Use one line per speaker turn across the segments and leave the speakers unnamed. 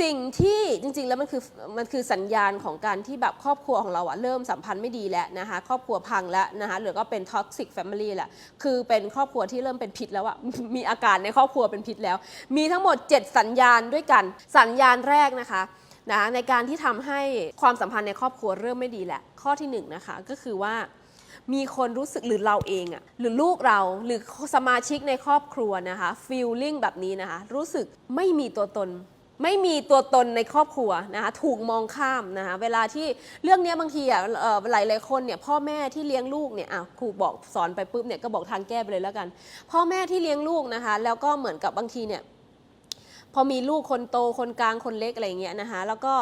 สิ่งที่จริงๆแล้วมันคือมันคือสัญญาณของการที่แบบครอบครัวของเราอะเริ่มสัมพันธ์ไม่ดีแล้วนะคะครอบครัวพังแล้วนะคะหรือก็เป็น toxic family แหละคือเป็นครอบครัวที่เริ่มเป็นพิษแล้วอะมีอาการในครอบครัวเป็นพิษแล้ว มีทั้งหมด 7 สัญญาณด้วยกัน สัญญาณแรกนะคะนะในการที่ทำให้ความสัมพันธ์ในครอบครัวเริ่มไม่ดีแหละข้อที่หนึ่งนะคะก็คือว่ามีคนรู้สึกหรือเราเองอะหรือลูกเราหรือสมาชิกในครอบครัวนะคะฟีลลิ่งแบบนี้นะคะรู้สึกไม่มีตัวตน ไม่มีตัวตนในครอบครัวนะคะถูกมองข้ามนะคะเวลาที่เรื่องนี้บางทีอะหลายหลายคนเนี่ยพ่อแม่ที่เลี้ยงลูกเนี่ยอะครูบอกสอนไปปุ๊บเนี่ยก็บอกทางแก้ไปเลยแล้วกัน พ่อแม่ที่เลี้ยงลูกนะคะแล้วก็เหมือนกับบางทีเนี่ยพอมีลูกคนโตคนกลางคนเล็กอะไรเงี้ยนะคะแล้วก็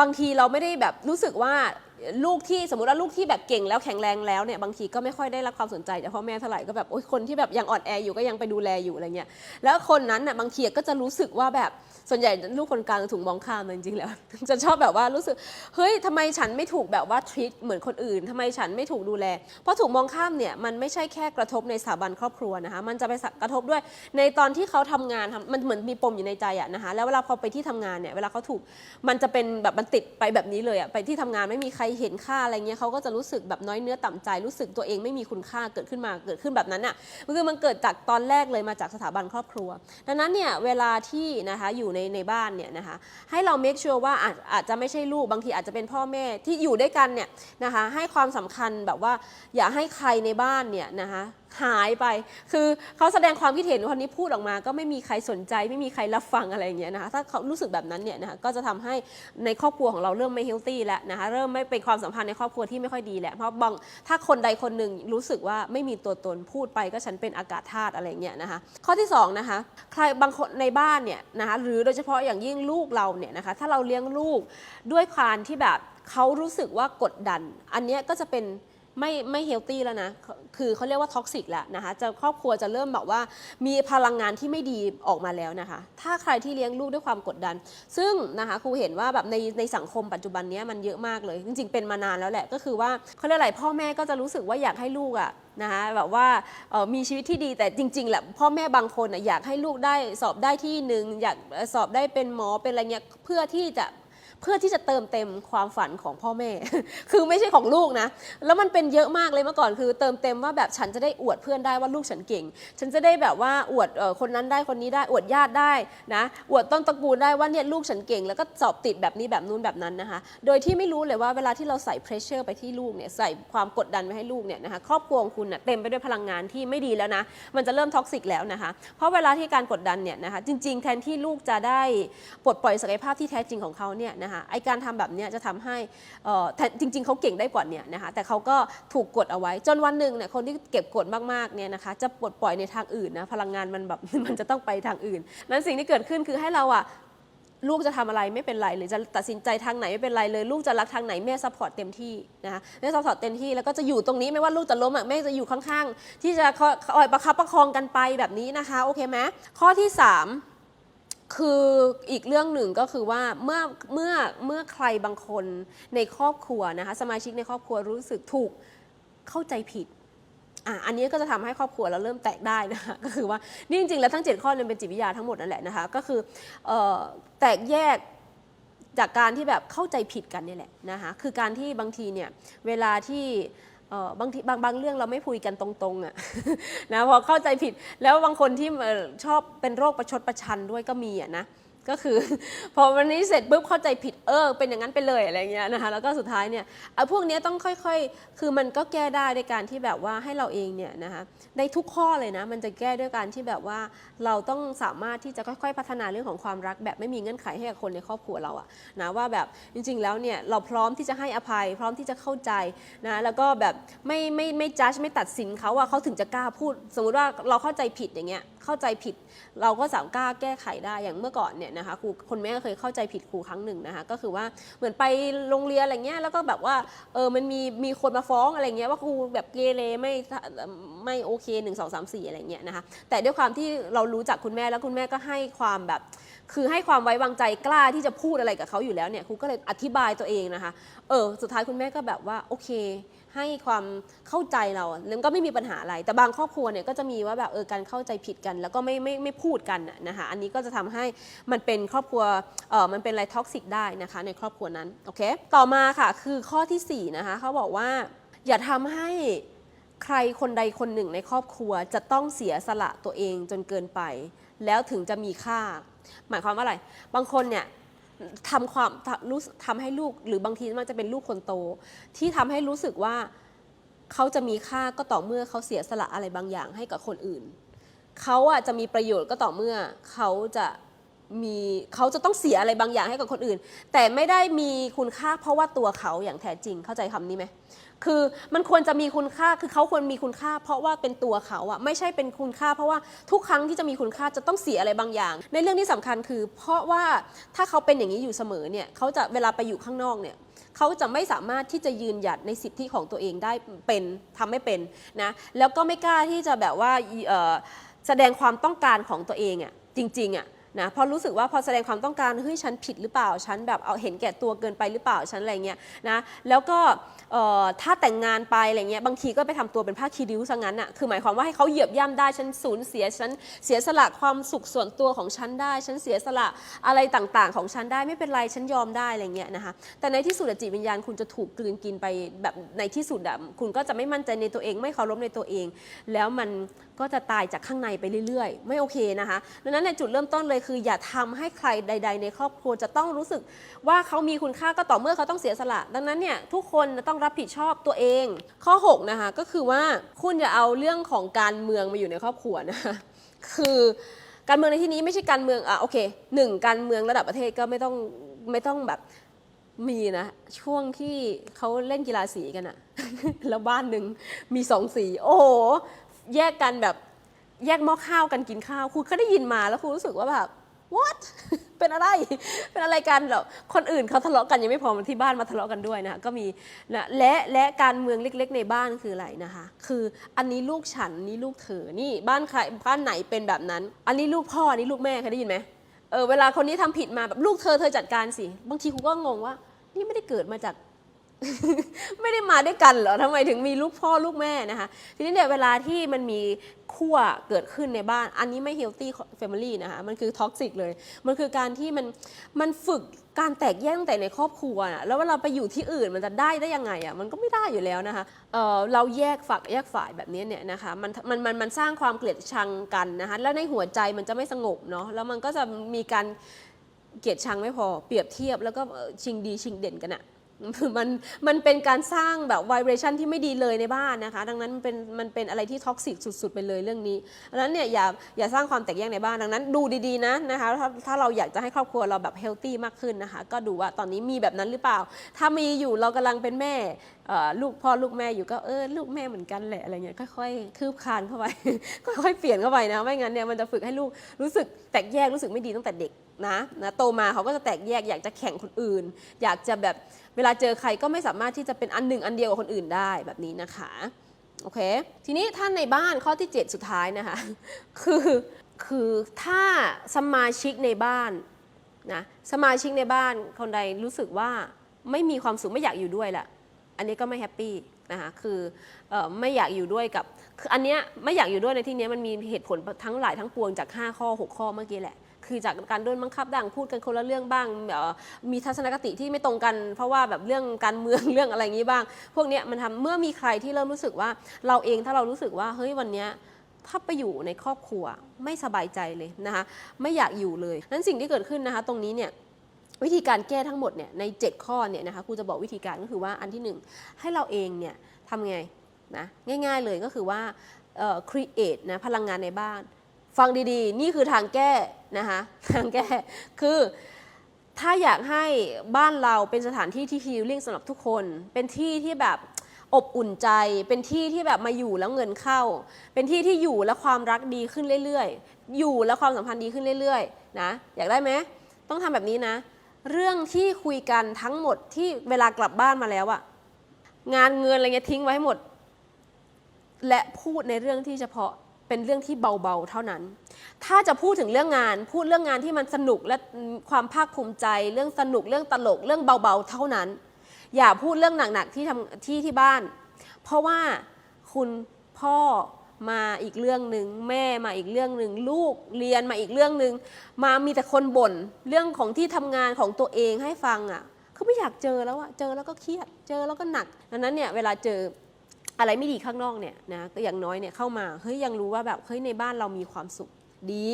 บางทีเราไม่ได้แบบรู้สึกว่าลูกที่สมมติว่าลูกที่แบบเก่งแล้วแข็งแรงแล้วเนี่ยบางทีก็ไม่ค่อยได้รับความสนใจจากพ่อแม่เท่าไหร่ก็แบบโอ๊ยคนที่แบบยังอ่อนแออยู่ก็ยังไปดูแลอยู่อะไรเงี้ยแล้วคนนั้นน่ะบางทีก็จะรู้สึกว่าแบบ ส่วนใหญ่ลูกคนกลางถูกมองข้ามจริงๆแล้ว จะชอบแบบว่ารู้สึกเฮ้ยทำไมฉันไม่ถูกแบบว่าทรีตเหมือนคนอื่นทำไมฉันไม่ถูกดูแล เพราะถูกมองข้ามเนี่ยมันไม่ใช่แค่กระทบในสถาบันครอบครัวนะคะมันจะไปกระทบด้วยในตอนที่เขาทำงานมันเหมือนมีปมอยู่ในใจอะนะคะแล้วเวลาพอไปที่ทำงานเนี่ยเวลาเขาถูกมันจะเป็นแบบมันติดไปแบบนี้เลยอะไปที่ทำงานไม่มีใครเห็นค่าอะไรเงี้ยเขาก็จะรู้สึกแบบน้อยเนื้อต่ำใจ รู้สึกตัวเองไม่มีคุณค่าเกิดขึ้นมาเกิดขึ้นแบบนั้นอะคือมันเกิดจากตอนแรกเลยมาจากสถาบันครอบครัว ดังนั้นเนี่ยเวลาที่นะคะอยู่ในในบ้านเนี่ยนะคะให้เรา make sure ว่าอาจอาจจะไม่ใช่ลูกบางทีอาจจะเป็นพ่อแม่ที่อยู่ด้วยกันเนี่ยนะคะให้ความสำคัญแบบว่าอย่าให้ใครในบ้านเนี่ยนะคะ หายไป คือเขาแสดงความคิดเห็นคนนี้พูดออกมา ก็ไม่มีใครสนใจ ไม่มีใครรับฟังอะไรอย่างเงี้ยนะคะถ้าเขารู้สึกแบบนั้นเนี่ยนะคะก็จะทำให้ในครอบครัวของเราเริ่มไม่เฮลตี้แล้วนะคะเริ่มไม่เป็นความสัมพันธ์ในครอบครัวที่ไม่ค่อยดีแหละเพราะบางถ้าคนใดคนหนึ่งรู้สึกว่าไม่มีตัวตนพูดไปก็ฉันเป็นอากาศธาตุอะไรเงี้ยนะคะข้อที่สองนะคะใครบางคนในบ้านเนี่ยนะคะหรือโดยเฉพาะอย่างยิ่งลูกเราเนี่ยนะคะถ้าเราเลี้ยงลูกด้วยความที่แบบเขารู้สึกว่ากดดัน อันนี้ก็จะเป็น ไม่ไม่เฮลตี้แล้วนะ คือเขาเรียกว่าท็อกซิกแล้วนะคะ จะครอบครัวจะเริ่มแบบว่ามีพลังงานที่ไม่ดีออกมาแล้วนะคะ ถ้าใครที่เลี้ยงลูกด้วยความกดดัน ซึ่งนะคะครูเห็นว่าแบบในในสังคมปัจจุบันนี้มันเยอะมากเลย จริงๆเป็นมานานแล้วแหละ ก็คือว่าเขาเรียกอะไรพ่อแม่ก็จะรู้สึกว่าอยากให้ลูกอะนะคะแบบว่ามีชีวิตที่ดีแต่จริงๆแหละพ่อแม่บางคนอยากให้ลูกได้สอบได้ที่หนึ่งอยากสอบได้เป็นหมอเป็นอะไรเงี้ยเพื่อที่จะ เพื่อที่จะเติมเต็มความฝันของพ่อแม่ คือไม่ใช่ของลูกนะ แล้วมันเป็นเยอะมากเลยเมื่อก่อนคือ เติมเต็มว่าแบบฉันจะได้อวดเพื่อนได้ว่าลูกฉันเก่ง ฉันจะได้แบบว่าอวดคนนั้นได้คนนี้ได้อวดญาติได้นะอวดต้นตระกูลได้ว่าเนี่ยลูกฉันเก่ง แล้วก็สอบติดแบบนี้แบบนู้นแบบนั้นนะคะ โดยที่ไม่รู้เลยว่าเวลาที่เราใส่ pressure ไปที่ลูกเนี่ยใส่ความกดดันไปให้ลูกเนี่ยนะคะครอบครัวของคุณน่ะเต็มไปด้วยพลังงานที่ไม่ดีแล้วนะ มันจะเริ่มท็อกซิกแล้วนะคะ เพราะเวลาที่การกดดันเนี่ยนะคะจริง ๆ แทนที่ลูกจะได้ปลดปล่อยศักยภาพที่แท้จริงของเขาเนี่ยนะคะไอการทำแบบนี้จะทำให้จริง ๆเขาเก่งได้กว่าเนี่ยนะคะแต่เขาก็ถูกกดเอาไว้จนวันหนึ่งเนี่ยคนที่เก็บกดมากๆเนี่ยนะคะจะปลดปล่อยในทางอื่นนะพลังงานมันแบบมันจะต้องไปทางอื่น นั้นสิ่งที่เกิดขึ้นคือให้เราอะลูกจะทำอะไรไม่เป็นไรหรือจะตัดสินใจทางไหนไม่เป็นไรเลย ลูกจะรักทางไหนแม่ซัพพอร์ตเต็มที่นะคะแม่ซัพพอร์ตเต็มที่แล้วก็จะอยู่ตรงนี้ไม่ว่าลูกจะล้มอะแม่จะอยู่ข้างๆ ที่จะคอยประคับประคองกันไปแบบนี้นะคะโอเคไหมข้อที่สาม คืออีกเรื่องหนึ่งก็คือว่าเมื่อเมื่อเมื่อใครบางคนในครอบครัวนะคะสมาชิกในครอบครัวรู้สึกถูกเข้าใจผิดอะอันนี้ก็จะทำให้ครอบครัวเราเริ่มแตกได้นะคะก็คือว่านี่จริงๆแล้วทั้ง 7 ข้อเนี่ยเป็นจิตวิทยาทั้งหมดนั่นแหละนะคะก็คืออแตกแยกจากการที่แบบเข้าใจผิดกันนี่แหละนะคะคือการที่บางทีเนี่ยเวลาที่ บางทีบางบางเรื่องเราไม่พูดกันตรงๆอะนะพอเข้าใจผิดแล้วบางคนที่ชอบเป็นโรคประชดประชันด้วยก็มีอะนะ ก็คือ พอวันนี้เสร็จปุ๊บเข้าใจผิดเออเป็นอย่างนั้นไปเลยอะไรเงี้ยนะคะแล้วก็สุดท้ายเนี่ยไอ้พวกนี้ต้องค่อยๆ คือมันก็แก้ได้ในการที่แบบว่าให้เราเองเนี่ยนะคะในทุกข้อเลยนะมันจะแก้ด้วยการที่แบบว่าเราต้องสามารถที่จะค่อยๆ พัฒนาเรื่องของความรัก แบบไม่มีเงื่อนไขให้กับคนในครอบครัวเราอะนะว่าแบบจริง ๆ แล้วเนี่ยเราพร้อมที่จะให้อภัย พร้อมที่จะเข้าใจนะแล้วก็แบบไม่ไม่ไม่จัดไม่ตัดสินเขาว่าเขาถึงจะกล้าพูด สมมุติว่าเราเข้าใจผิดอย่างเงี้ย เข้าใจผิด เราก็สามารถกล้าแก้ไขได้อย่างเมื่อก่อนเนี่ยนะคะครูคนแม่เคยเข้าใจผิดครูครั้งหนึ่งนะคะก็คือว่าเหมือนไปโรงเรียนอะไรเงี้ยแล้วก็แบบว่าเออมันมีมีคนมาฟ้องอะไรเงี้ยว่าครูแบบเกเรไม่ไม่โอเคหนึ่งสองสามสี่อะไรเงี้ยนะคะแต่ด้วยความที่เรารู้จักคุณแม่แล้วคุณแม่ก็ให้ความแบบ คือให้ความไว้วางใจกล้าที่จะพูดอะไรกับเขาอยู่แล้วเนี่ยครูก็เลยอธิบายตัวเองนะคะเออสุดท้ายคุณแม่ก็แบบว่าโอเค ให้ความเข้าใจเราแล้วก็ไม่มีปัญหาอะไร แต่บางครอบครัวเนี่ยก็จะมีว่าแบบเออการเข้าใจผิดกัน แล้วก็ไม่ไม่ไม่พูดกันนะคะอันนี้ก็จะทำให้มันเป็นครอบครัวเออมันเป็นอะไรท็อกซิกได้นะคะในครอบครัวนั้นโอเคต่อมาค่ะคือข้อทีสี่4นะคะเขาบอกว่าอย่าทำให้ใครคนใดคนหนึ่งในครอบครัวจะต้องเสียสละตัวเองจนเกินไป แล้วถึงจะมีค่า หมายความว่าอะไร บางคนเนี่ย ทำความทำรู้ทำให้ลูกหรือบางทีมันจะเป็นลูกคนโต ที่ทำให้รู้สึกว่าเขาจะมีค่าก็ต่อเมื่อเขาเสียสละอะไรบางอย่างให้กับคนอื่น เขาอะจะมีประโยชน์ก็ต่อเมื่อเขาจะ มีเขาจะต้องเสียอะไรบางอย่างให้กับคนอื่น แต่ไม่ได้มีคุณค่าเพราะว่าตัวเขาอย่างแท้จริงเข้าใจคำนี้ไหมคือมันควรจะมีคุณค่าคือเขาควรมีคุณค่า เพราะว่าเป็นตัวเขาอะไม่ใช่เป็นคุณค่า เพราะว่าทุกครั้งที่จะมีคุณค่าจะต้องเสียอะไรบางอย่าง ในเรื่องที่สำคัญคือ เพราะว่าถ้าเขาเป็นอย่างนี้อยู่เสมอเนี่ยเขาจะเวลาไปอยู่ข้างนอกเนี่ยเขาจะไม่สามารถที่จะยืนหยัดในสิทธิของตัวเองได้เป็นทำไม่เป็นนะแล้วก็ไม่กล้าที่จะแบบว่าแสดงความต้องการของตัวเองอะจริงๆอะ นะพอรู้สึกว่าพอแสดงความต้องการเฮ้ยฉันผิดหรือเปล่าฉันแบบเอาเห็นแก่ตัวเกินไปหรือเปล่าฉันอะไรเงี้ยนะแล้วก็ถ้าแต่งงานไปอะไรเงี้ยบางทีก็ไปทำตัวเป็นผ้าคีริ้วซะงั้นอะคือหมายความว่าให้เขาเหยียบย่ำได้ฉันสูญเสียฉันเสียสละความสุขส่วนตัวของฉันได้ ฉันเสียสละอะไรต่างๆ ของฉันได้ไม่เป็นไรฉันยอมได้อะไรเงี้ยนะคะแต่ในที่สุดจิตวิญญาณคุณจะถูกกลืนกินไปแบบในที่สุดอะคุณก็จะไม่มั่นใจในตัวเอง ไม่เคารพในตัวเอง แล้วมันก็จะตายจากข้างในไปเรื่อยๆ ไม่โอเคนะคะดังนั้นในจุดเริ่มต้นเลยคืออย่าทำให้ใครใด ๆ ในครอบครัวจะต้องรู้สึกว่าเขามีคุณค่าก็ต่อเมื่อเขาต้องเสียสละ ดังนั้นเนี่ยทุกคนต้องรับผิดชอบตัวเอง ข้อ 6 นะคะก็คือว่าคุณอย่าเอาเรื่องของการเมืองมาอยู่ในครอบครัวนะคะคือการเมืองในที่นี้ไม่ใช่การเมืองอะโอเคหนึ่งการเมืองระดับประเทศก็ไม่ต้องไม่ต้องแบบมีนะช่วงที่เขาเล่นกีฬาสีกันอะแล้วบ้านหนึ่งมีสองสี โอ้โห แยกกันแบบ แยกหม้อข้าวกันกินข้าวครูก็ได้ยินมาแล้วครูรู้สึกว่าแบบ what เป็นอะไร เป็นอะไรกันเหรอคนอื่นเขาทะเลาะกันยังไม่พอมาที่บ้านมาทะเลาะกันด้วยนะคะก็มีนะและและการเมืองเล็ก ๆ ในบ้านคืออะไรนะคะ คืออันนี้ลูกฉันนี่ลูกเธอนี่บ้านใครบ้านไหนเป็นแบบนั้น อันนี้ลูกพ่ออันนี้ลูกแม่เคยได้ยินไหมเออเวลาคนนี้ทำผิดมาแบบลูกเธอเธอจัดการสิบางทีครูก็งงว่า นี่ไม่ได้เกิดมาจาก ไม่ได้มาด้วยกันเหรอทำไมถึงมีลูกพ่อลูกแม่นะคะ ทีนี้เนี่ยเวลาที่มันมีขั้วเกิดขึ้นในบ้าน อันนี้ไม่ healthy family นะคะ มันคือ toxic เลย มันคือการที่มันมันฝึกการแตกแยกตั้งแต่ในครอบครัวนะแล้วเวลาไปอยู่ที่อื่นมันจะได้ได้ยังไงอะ มันก็ไม่ได้อยู่แล้วนะคะเเราแยกฝักแยกฝ่ายแบบนี้เนี่ยนะคะ มันมันมันมันสร้างความเกลียดชังกันนะคะ แล้วในหัวใจมันจะไม่สงบเนาะ แล้วมันก็จะมีการเกลียดชังไม่พอ เปรียบเทียบแล้วก็ชิงดีชิงเด่นกันอะ มันมันเป็นการสร้างแบบไวเบรชันที่ไม่ดีเลยในบ้านนะคะ ดังนั้นมันเป็นมันเป็นอะไรที่ท็อกซิกสุด ๆ ไปเลยเรื่องนี้ดังนั้นเนี่ยอย่าอย่าสร้างความแตกแยกในบ้านดังนั้น ดูดีๆนะนะคะถ้าถ้าเราอยากจะให้ครอบครัวเราแบบเฮลตี้มากขึ้นนะคะ ก็ดูว่าตอนนี้มีแบบนั้นหรือเปล่า ถ้ามีอยู่เรากำลังเป็นแม่ลูกพ่อลูกแม่อยู่ก็เออลูกแม่เหมือนกันแหละอะไรเงี้ยค่อยๆคืบคลานเข้าไปค่อยๆเปลี่ยนเข้าไปนะไม่งั้นเนี่ยมันจะฝึกให้ลูกรู้สึกแตกแยกรู้สึกไม่ดีตั้งแต่เด็ก นะนะโตมาเขาก็จะแตกแยกอยากจะแข่งคนอื่น อยากจะแบบเวลาเจอใครก็ไม่สามารถที่จะเป็นอันหนึ่งอันเดียวกับคนอื่นได้แบบนี้นะคะโอเคทีนี้ท่านในบ้านข้อที่ 7 สุดท้ายนะคะคือคือถ้าสมาชิกในบ้านนะสมาชิกในบ้านคนใดรู้สึกว่าไม่มีความสุขไม่อยากอยู่ด้วยละอันนี้ก็ไม่แฮปปี้นะคะคือออไม่อยากอยู่ด้วยกับคืออันเนี้ยไม่อยากอยู่ด้วยในที่เนี้ยมันมีเหตุผลทั้งหลายทั้งปวงจาก 5 ข้อ 6 ข้อเมื่อกี้แหละ คือจากการโดนบังคับดังพูดกันคนละเรื่องบ้างมีทัศนคติที่ไม่ตรงกัน เพราะว่าแบบเรื่องการเมืองเรื่องอะไรอย่างนี้บ้าง พวกเนี้ยมันทำเมื่อมีใครที่เริ่มรู้สึกว่าเราเองถ้าเรารู้สึกว่าเฮ้ยวันเนี้ยถ้าไปอยู่ในครอบครัวไม่สบายใจเลยนะคะไม่อยากอยู่เลยนั้นสิ่งที่เกิดขึ้นนะคะ ตรงนี้เนี่ยวิธีการแก้ทั้งหมดเนี่ยใน 7 ข้อเนี่ยนะคะครูจะบอกวิธีการก็คือว่าอันที่หนึ่งให้เราเองเนี่ยทำไงนะง่ายๆเลยก็คือว่า create นะพลังงานในบ้าน ฟังดีๆ นี่คือทางแก้นะคะทางแก้คือถ้าอยากให้บ้านเราเป็นสถานที่ที่ฮีลลิ่งสำหรับทุกคน เป็นที่ที่แบบอบอุ่นใจ เป็นที่ที่แบบมาอยู่แล้วเงินเข้า เป็นที่ที่อยู่แล้วความรักดีขึ้นเรื่อยๆ อยู่แล้วความสัมพันธ์ดีขึ้นเรื่อยๆ นะ อยากได้ไหมต้องทำแบบนี้นะ เรื่องที่คุยกันทั้งหมดที่เวลากลับบ้านมาแล้วอะงานเงินอะไรเงี้ยทิ้งไว้ให้หมด และพูดในเรื่องที่เฉพาะ เป็นเรื่องที่เบาๆเท่านั้น ถ้าจะพูดถึงเรื่องงาน พูดเรื่องงานที่มันสนุกและความภาคภูมิใจ เรื่องสนุกเรื่องตลกเรื่องเบาๆเท่านั้น อย่าพูดเรื่องหนักๆที่ทำที่ที่บ้าน เพราะว่าคุณพ่อมาอีกเรื่องหนึ่งแม่มาอีกเรื่องหนึ่งลูกเรียนมาอีกเรื่องหนึ่งมามีแต่คนบ่นเรื่องของที่ทำงานของตัวเองให้ฟังอะเขาไม่อยากเจอแล้วอะเจอแล้วก็เครียด เจอแล้วก็หนักดังนั้นเนี่ยเวลาเจอ อะไรไม่ดีข้างนอกเนี่ยนะก็อย่างน้อยเนี่ยเข้ามาเฮ้ยยังรู้ว่าแบบเฮ้ยในบ้านเรามีความสุขดี